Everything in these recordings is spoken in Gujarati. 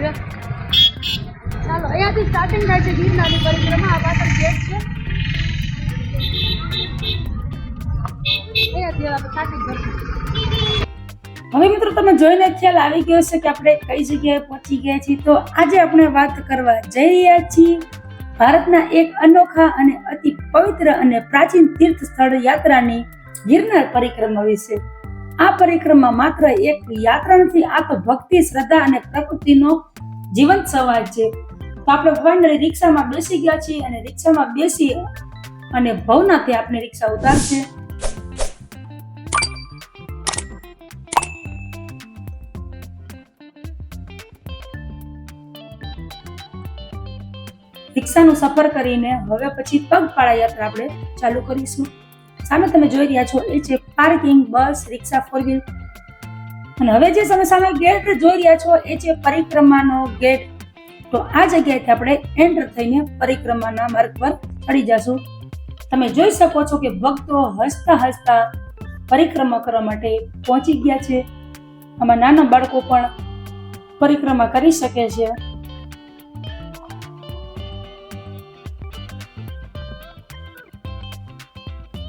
છે. ચાલો, અહીંયાથી સ્ટાર્ટિંગ થાય છે ગિરનારની પરિક્રમા આ પાછળ ગેટ છે. હવે મિત્રો, તમે જોઈને ખ્યાલ આવી ગયો છે કે આપણે કઈ જગ્યાએ પહોંચી ગયા છીએ. તો આજે આપણે વાત કરવા જઈ રહ્યા છીએ ભારતના એક અનોખા અને અતિ પવિત્ર અને પ્રાચીન તીર્થ સ્થળ યાત્રાની ગિરનાર પરિક્રમા વિશે. આ પરિક્રમા માત્ર એક યાત્રાથી આ તો ભક્તિ, શ્રદ્ધા અને પ્રકૃતિનો જીવંત સવાજ છે. તો આપણે ભગવાનને રિક્ષામાં બેસી ગયા છીએ અને રિક્ષામાં બેસી અને ભવનાથી આપણે રિક્ષા ઉતારશે. રિક્ષાનો સફર કરીને હવે પછી પગપાળા યાત્રા આપણે ચાલુ કરીશું. સામે તમે જોઈ રહ્યા છો, એ છે parking bus rickshaw four wheel અને હવે જે તમે સામે ગેટ જોઈ રહ્યા છો, એ છે પરિક્રમાનો ગેટ તો આ જગ્યાએથી આપણે એન્ટર થઈને પરિક્રમાના માર્ગ પર ચડી જશું. તમે જોઈ શકો છો કે ભક્તો હસતા હસતા પરિક્રમા કરવા માટે પહોંચી ગયા છે. આમાં નાના બાળકો પણ પરિક્રમા કરી શકે છે.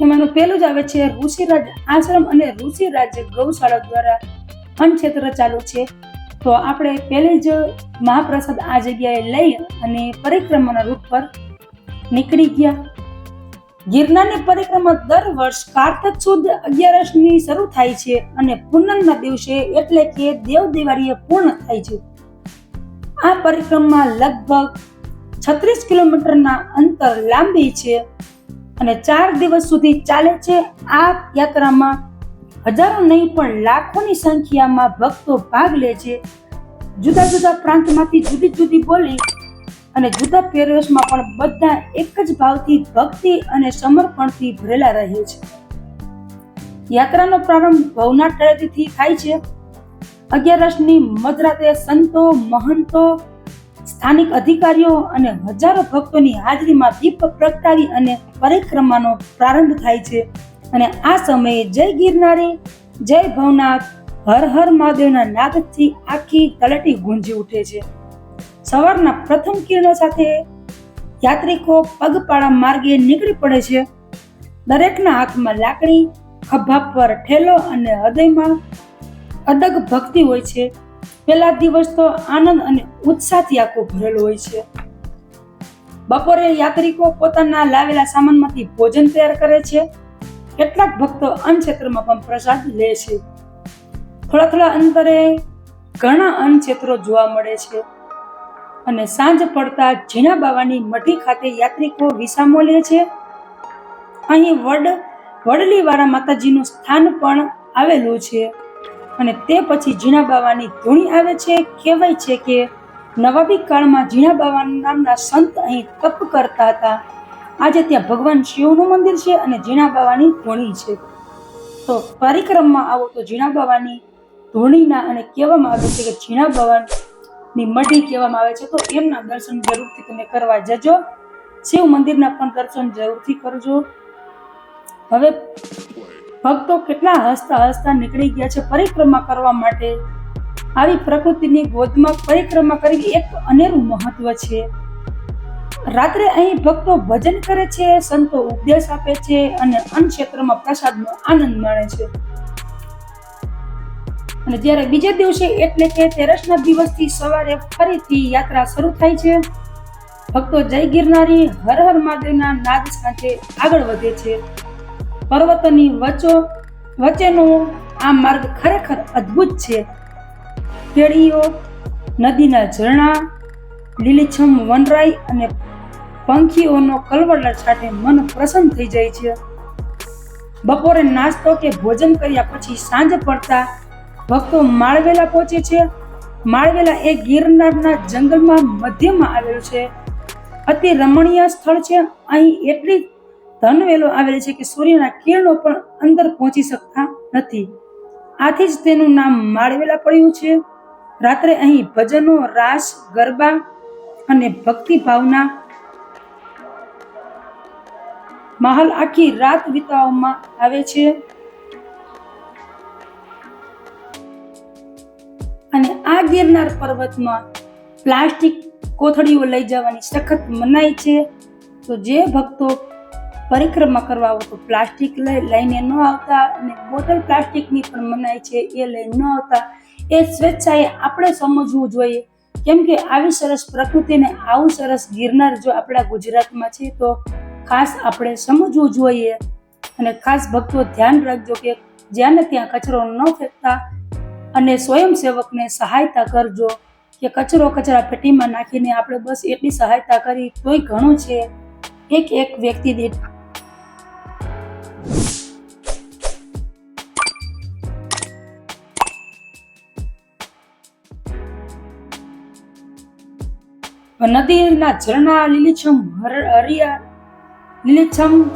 એમાંનું પહેલું જ આવે છે ઋષિરાજ આશ્રમ અને ઋષિરાજ ગૌશાળા દ્વારા અન્નક્ષેત્ર ચાલુ છે. તો આપણે પહેલે જ મહાપ્રસાદ આ જગ્યાએ લઈ અને પરિક્રમાના રૂટ પર નીકળી ગયા. ગિરનારની પરિક્રમા દર વર્ષ કારતક સુદ અગિયારસની શરૂ થાય છે અને પૂનમના દિવસે એટલે કે દેવ દિવાળીએ પૂર્ણ થાય છે. આ પરિક્રમા લગભગ છત્રીસ કિલોમીટરના અંતર લાંબી છે. અને ચાર દિવસ સુધી ચાલે છે આ યાત્રામાં. હજારો નહીં, પણ લાખોની સંખ્યામાં ભક્તો ભાગ લે છે. જુદા જુદા પ્રાંતમાંથી જુદી જુદી બોલી અને જુદા પહેરવેશમાં પણ બધા એક જ ભાવથી ભક્તિ અને સમર્પણથી ભરેલા રહે છે. યાત્રાનો પ્રારંભ ભવનાથ તળેટીથી થાય છે. અગિયારસની મધરાતે સંતો, મહંતો સ્થાનિક અધિકારીઓ અને હજારો ભક્તોની હાજરીમાં દીપ પ્રગટાવી અને પરિક્રમાનો પ્રારંભ થાય છે. અને આ સમયે જય ગિરનારી, જય ભવનાથ, હર હર મહાદેવના નાદથી આખી તળેટી ગુંજી ઉઠે છે. સવારના પ્રથમ કિરણો સાથે યાત્રિકો પગપાળા માર્ગે નીકળી પડે છે. દરેકના હાથમાં લાકડી, ખભા પર ઠેલો અને હૃદયમાં અડગ ભક્તિ હોય છે. પહેલા દિવસ તો આનંદ અને ઉત્સાહથી આખો ભરેલો હોય છે. બપોરે યાત્રિકો પોતાના લાવેલા સામાનમાંથી ભોજન તૈયાર કરે છે. કેટલાક ભક્તો અન્ન ક્ષેત્રમાં પણ પ્રસાદ લે છે. થોડા થોડા અંતરે ઘણા અન્ન ક્ષેત્રો જોવા મળે છે. અને સાંજ પડતા ઝીણા બાવાની મઢી ખાતે યાત્રિકો વિસામો લે છે. અહીં વડ, વડલીવાળા માતાજીનું સ્થાન પણ આવેલું છે. અને તે પછી ઝીણા બાવાની ધૂણી આવે છે, કહેવાય છે કે નવાબી કાળમાં ઝીણા બાવા નામના સંત અહીં તપ કરતા હતા. આજે ત્યાં ભગવાન શિવનું મંદિર છે અને ઝીણા બાવાની ધૂણી છે. તો પરિક્રમમાં આવો તો ઝીણા બાવાની ધૂણીના અને કહેવામાં આવે છે કે ઝીણા બાવાની મઢી કહેવામાં આવે છે. તો એમના દર્શન જરૂરથી તમે કરવા જજો. શિવ મંદિરના પણ દર્શન જરૂરથી કરજો. હવે ભક્તો કેટલા હસતા હસતા નીકળી ગયા છે પરિક્રમા કરવા માટે. આવી પ્રકૃતિની ગોદમાં પરિક્રમા કરવી એક અનેરું મહત્વ છે. રાત્રે અહીં ભક્તો ભજન કરે છે, સંતો ઉપદેશ આપે છે અને અન્ન ક્ષેત્રમાં પ્રસાદનો આનંદ માણે છે. અને જ્યારે બીજે દિવસે એટલે કે તેરસના દિવસથી સવારે ફરીથી યાત્રા શરૂ થાય છે. ભક્તો જય ગિરનારી, હર હર મહાદેવના નાદ સાથે આગળ વધે છે. પર્વતોની વચ્ચો, વચ્ચેનો આ માર્ગ ખરેખર અદ્ભુત છે. કેળીઓ નદીના ઝરણા, લીલીછમ વનરાઈ અને પંખીઓનો કલવડા સાથે મન પ્રસન્ન થઈ જાય છે. બપોરે નાસ્તો કે ભોજન કર્યા પછી સાંજ પડતા ભક્તો માળવેલા પહોંચે છે. માળવેલા એ ગિરનારના જંગલમાં મધ્યમાં આવેલું છે. અતિ રમણીય સ્થળ છે. અહીં એટલી ધનવેલો આવેલ છે કે સૂર્યના કિરણો પણ અંદર પહોંચી શકતા નથી. આથી જ તેનું નામ માળવેલા પડ્યું છે. રાત્રે અહીં ભજનો, રાસ, ગરબા અને ભક્તિ ભાવના માહોલ આખી રાત વિતાવવામાં આવે છે. અને આ ગિરનાર પર્વતમાં પ્લાસ્ટિક કોથળીઓ લઈ જવાની સખત મનાઈ છે. તો જે ભક્તો પરિક્રમા કરવા આવો તો પ્લાસ્ટિક લઈ લઈને ન આવતા અને બોટલ પ્લાસ્ટિકની પણ મનાય છે એ લઈ ન આવતા. એ સ્વેચ્છાએ આપણે સમજવું જોઈએ. કેમ કે આવી સરસ પ્રકૃતિને આવું સરસ ગિરનાર જો આપણા ગુજરાતમાં છે તો ખાસ આપણે સમજવું જોઈએ. અને ખાસ ભક્તો ધ્યાન રાખજો કે જ્યાં ને ત્યાં કચરો ન ફેંકતા અને સ્વયંસેવકને સહાયતા કરજો કે કચરો કચરા પેટીમાં નાખીને આપણે બસ એટલી સહાયતા કરી તોય ઘણું છે. એક એક વ્યક્તિ દીઠ નદીના ઝરણા, લીલીછમ હર- હરિયા, લીલીછમ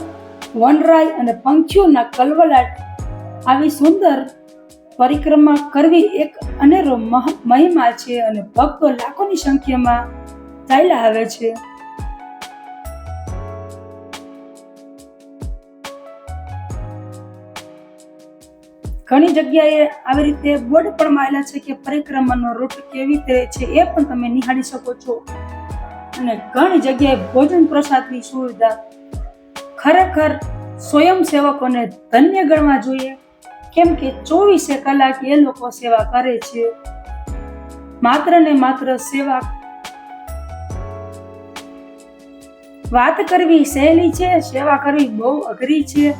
વનરાય અને પંખીઓના કલવલાટ આવી સુંદર પરિક્રમા કરવી એક અનેરો મહ- મહિમા છે અને ભક્તો લાખોની સંખ્યામાં ચાલ્યા આવે છે. ઘણી જગ્યાએ આવી રીતે બોર્ડ પણ મારેલા છે કે પરિક્રમાનો રૂટ કેવી રીતે છે એ પણ તમે નિહાળી શકો છો. અને ઘણી જગ્યાએ ભોજન પ્રસાદની સુવિધા ખરેખર સ્વયંસેવકોને ધન્ય ગણવા જોઈએ. કેમ કે ચોવીસે કલાક એ લોકો સેવા કરે છે. માત્ર ને માત્ર સેવા વાત કરવી સહેલી છે, સેવા કરવી બહુ અઘરી છે.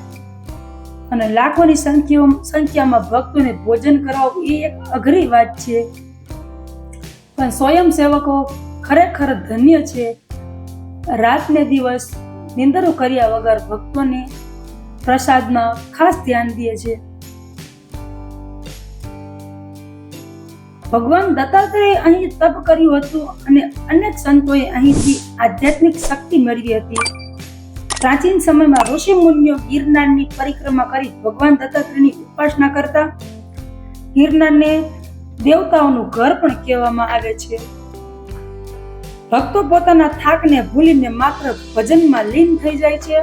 અને લાખોની સંખ્યા સંખ્યામાં ભક્તોને ભોજન કરાવવું એ એક અઘરી વાત છે. પણ સ્વયંસેવકો ખરેખર ધન્ય છે. રાત ને દિવસ નિંદરો કર્યા વગર ભક્તોને પ્રસાદમાં ખાસ ધ્યાન દે છે. ભગવાન દત્તાત્રેય અહીં તપ કર્યું હતું અને અનેક સંતોએ અહીંથી આધ્યાત્મિક શક્તિ મેળવી હતી. પ્રાચીન સમયમાં ઋષિ મુનિઓ ગિરનારની પરિક્રમા કરી ભગવાન દત્તાત્રેયની ઉપાસના કરતા. ગિરનારને દેવતાઓનું ઘર પણ કહેવામાં આવે છે. ભક્તો પોતાના થાકને ભૂલીને માત્ર ભજનમાં લીન થઈ જાય છે.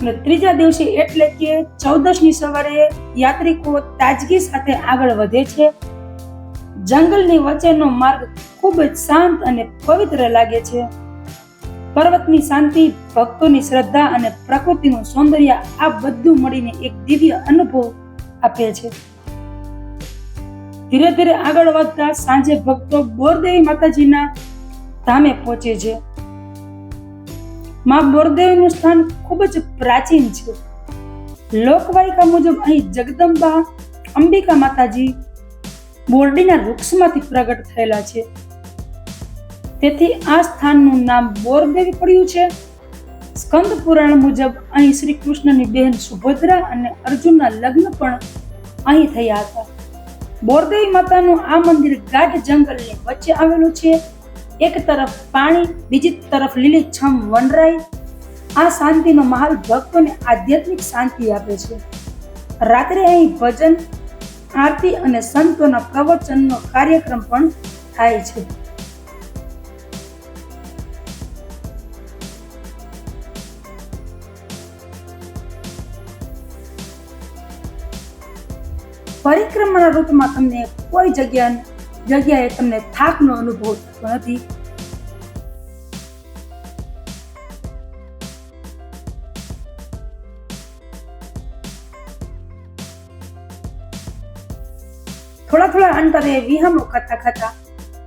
અને ત્રીજા દિવસે એટલે કે ચૌદશની સવારે યાત્રિકો તાજગી સાથે આગળ વધે છે. જંગલની વચ્ચેનો માર્ગ ખૂબ જ શાંત અને પવિત્ર લાગે છે. પર્વતની શાંતિ, ભક્તોની શ્રદ્ધા અને પ્રકૃતિનું સૌંદર્ય આ બધું મળીને એક દિવ્ય અનુભવ આપે છે. ધીરે ધીરે આગળ વધતા સાંજે ભક્તો બોરદેવી માતાજીના ધામે પહોંચે છે. માં બોરદેવીનું સ્થાન ખૂબ જ પ્રાચીન છે. લોકવાયકા મુજબ અહીં જગદંબા, અંબિકા માતાજી બોરડીના વૃક્ષમાંથી પ્રગટ થયેલા છે. તેથી આ સ્થાનનું નામ બોરદેવી પડ્યું છે. સ્કંદ પુરાણ મુજબ અહીં શ્રી કૃષ્ણની બહેન સુભદ્રા અને અર્જુનના લગ્ન પણ અહીં થયા હતા. બોરદેવી માતાનું આ મંદિર ગાઢ જંગલની વચ્ચે આવેલું છે. એક તરફ પાણી, બીજી તરફ લીલીછમ વનરાઈ. આ શાંતિનો માહોલ ભક્તોને આધ્યાત્મિક શાંતિ આપે છે. રાત્રે અહીં ભજન, આરતી અને સંતોના પ્રવચનનો કાર્યક્રમ પણ થાય છે. પરિક્રમાના રૂટમાં તમને કોઈ જગ્યા જગ્યાએ તમને થાકનો અનુભવ થતો નથી. થોડા થોડા અંતરે વિહમો ખાતા ખાતા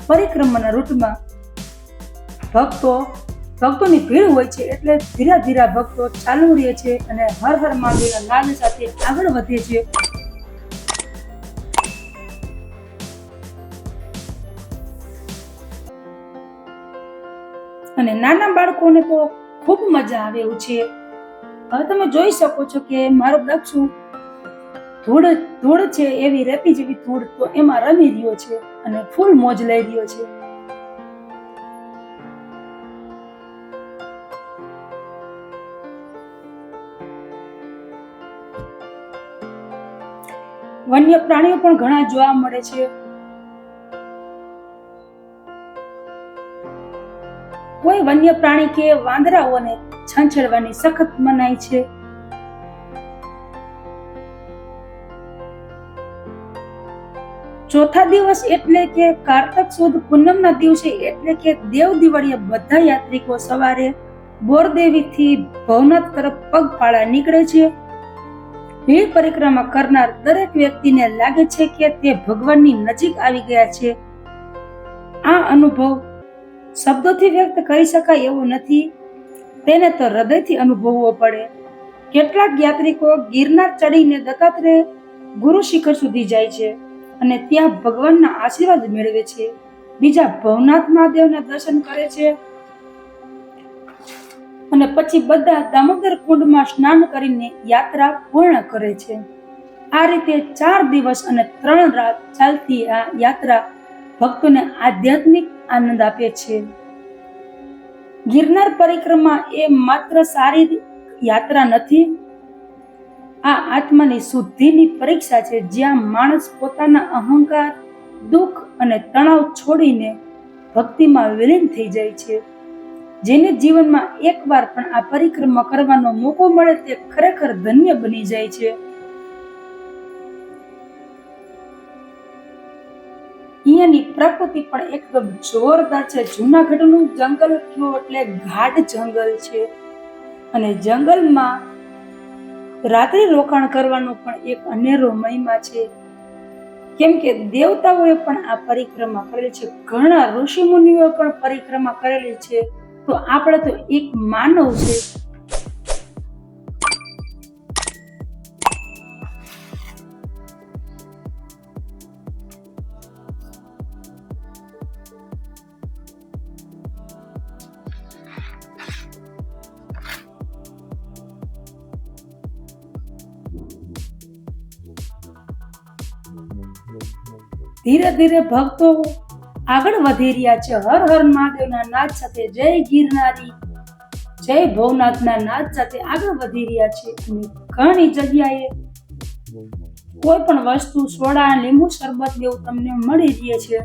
પરિક્રમાના રૂટમાં ભક્તો ભક્તોની ભીડ હોય છે એટલે ધીરા ધીરા ભક્તો ચાલુ રહે છે અને હર હર મહાદેવના નાદ સાથે આગળ વધે છે. અને નાના બાળકોને તો ખૂબ મજા આવે એવું છે. હવે તમે જોઈ શકો છો કે મારો દક્ષુ ધૂળ ધૂળ છે એવી રેતી જેવી ધૂળ તો એમાં રમી રહ્યો છે અને ફૂલ મોજ લઈ રહ્યો છે. વન્ય પ્રાણીઓ પણ ઘણા જોવા મળે છે. કોઈ વન્ય પ્રાણી કે વાંદરાઓને છંછેડવાની સખત મનાઈ છે. ચોથા દિવસ એટલે કે કારતક સુદ પૂનમના દિવસે એટલે કે દેવ દિવાળીએ બધા યાત્રિકો સવારે બોરદેવીથી ભવનાથ તરફ પગપાળા નીકળે છે. એ પરિક્રમા કરનાર દરેક વ્યક્તિને લાગે છે કે તે ભગવાનની નજીક આવી ગયા છે. આ અનુભવ શબ્દોથી વ્યક્ત કરી શકાય એવું નથી. તેને તો હૃદયથી અનુભવવો પડે. કેટલાક યાત્રિકો ગિરનાર ચડીને દત્તાત્રેય ગુરુ શિખર સુધી જાય છે અને ત્યાં ભગવાનના આશીર્વાદ મેળવે છે. બીજા ભવનાથ મહાદેવના દર્શન કરે છે. અને પછી બધા દામોદર કુંડમાં સ્નાન કરીને યાત્રા પૂર્ણ કરે છે. આ રીતે ચાર દિવસ અને ત્રણ રાત ચાલતી આ યાત્રા ભક્તોને આધ્યાત્મિક આનંદ આપે છે. ગિરનાર પરિક્રમા એ માત્ર સારી યાત્રા નથી, આ આત્માની શુદ્ધિની પરીક્ષા છે. જ્યાં માણસ પોતાના અહંકાર, દુઃખ અને તણાવ છોડીને ભક્તિમાં વિલીન થઈ જાય છે. જેને જીવનમાં એકવાર પણ આ પરિક્રમા કરવાનો મોકો મળે તે ખરેખર ધન્ય બની જાય છે. અહીંયાની પ્રકૃતિ પણ એકદમ જોરદાર છે. જૂનાગઢનું જંગલ કયો એટલે ઘાટ જંગલ છે. અને જંગલમાં રાત્રિ રોકાણ કરવાનો પણ એક અનેરો મહિમા છે. કેમ કે દેવતાઓએ પણ આ પરિક્રમા કરેલી છે. ઘણા ઋષિ મુનિઓએ પણ પરિક્રમા કરેલી છે. તો આપણે તો એક માનવ છે. ધીરે ધીરે ભક્તો આગળ વધી રહ્યા છે. હર હર મહાદેવના નાદ સાથે જય ગિરનારી, જય ભવનાથના નાદ સાથે આગળ વધી રહ્યા છે. અને ઘણી જગ્યાએ કોઈ પણ વસ્તુ, સોડા, લીંબુ, શરબત જેવું તમને મળી રહે છે.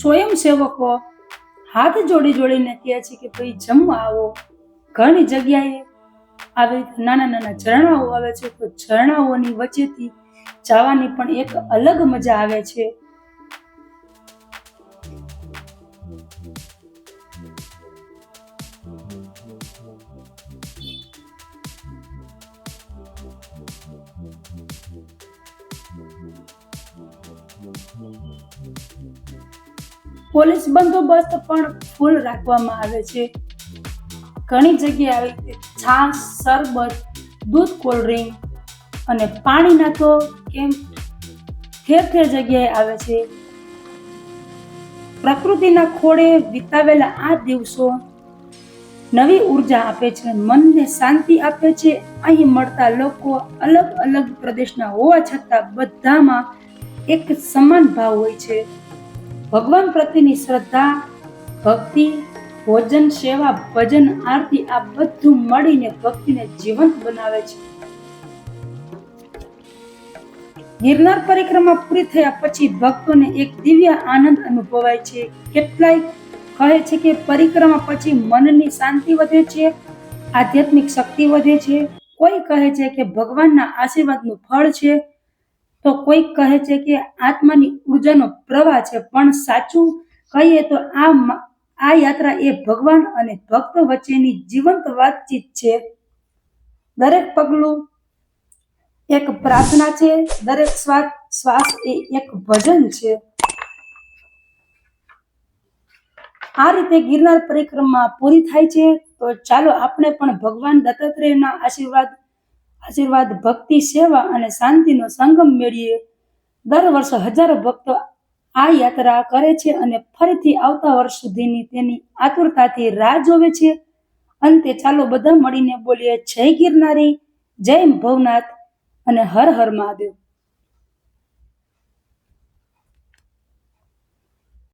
સ્વયંસેવકો હાથ જોડી જોડીને કહે છે કે ભાઈ, જમવા આવો. ઘણી જગ્યાએ આવી નાના નાના ઝરણાઓ આવે છે. તો ઝરણાઓની વચ્ચેથી જવાની પણ એક અલગ મજા આવે છે. પોલીસ બંદોબસ્ત પણ ફૂલ રાખવામાં આવે છે. ઘણી જગ્યાએ આવી છાશ શરબત, દૂધ કોલ્ડ અને પાણીના તો કેમ ઠેર ઠેર જગ્યાએ આવે છે. પ્રકૃતિના ખોળે વિતાવેલા આ દિવસો નવી ઊર્જા આપે છે મનને શાંતિ આપે છે. અહીં મળતા લોકો અલગ અલગ પ્રદેશના હોવા છતાં બધામાં એક સમાન ભાવ હોય છે. ભગવાન પ્રત્યેની શ્રદ્ધા, ભક્તિ, ભોજન, સેવા, ભજન, આરતી, આ બધું મળીને ભક્તિને જીવંત બનાવે છે. ગિરનાર પરિક્રમા પૂરી થયા પછી ભક્તોને એક દિવ્ય આનંદ અનુભવાય છે. કેટલાય કહે છે કે પરિક્રમા પછી મનની શાંતિ વધે છે, આધ્યાત્મિક શક્તિ વધે છે. કોઈ કહે છે કે ભગવાનના આશીર્વાદનું ફળ છે. તો કોઈ કહે છે કે આત્માની ઉર્જાનો પ્રવાહ છે, પણ સાચું કહીએ તો આ આ યાત્રા એ ભગવાન અને ભક્ત વચ્ચેની જીવંત વાતચીત છે. દરેક પગલું એક પ્રાર્થના છે, દરેક શ્વાસ શ્વાસ એ એક ભજન છે. આ રીતે ગિરનાર પરિક્રમા પૂરી થાય છે, તો ચાલો આપણે પણ ભગવાન દત્તાત્રેયના આશીર્વાદ આશીર્વાદ, ભક્તિ, સેવા અને શાંતિનો સંગમ મેળવીએ. દર વર્ષે હજારો ભક્તો આ યાત્રા કરે છે અને ફરીથી આવતા વર્ષ સુધીની તેની આતુરતાથી રાહ જોવે છે. અંતે ચાલો બધા મળીને બોલીએ, જય ગિરનારી, જય ભવનાથ અને હર હર મહાદેવ.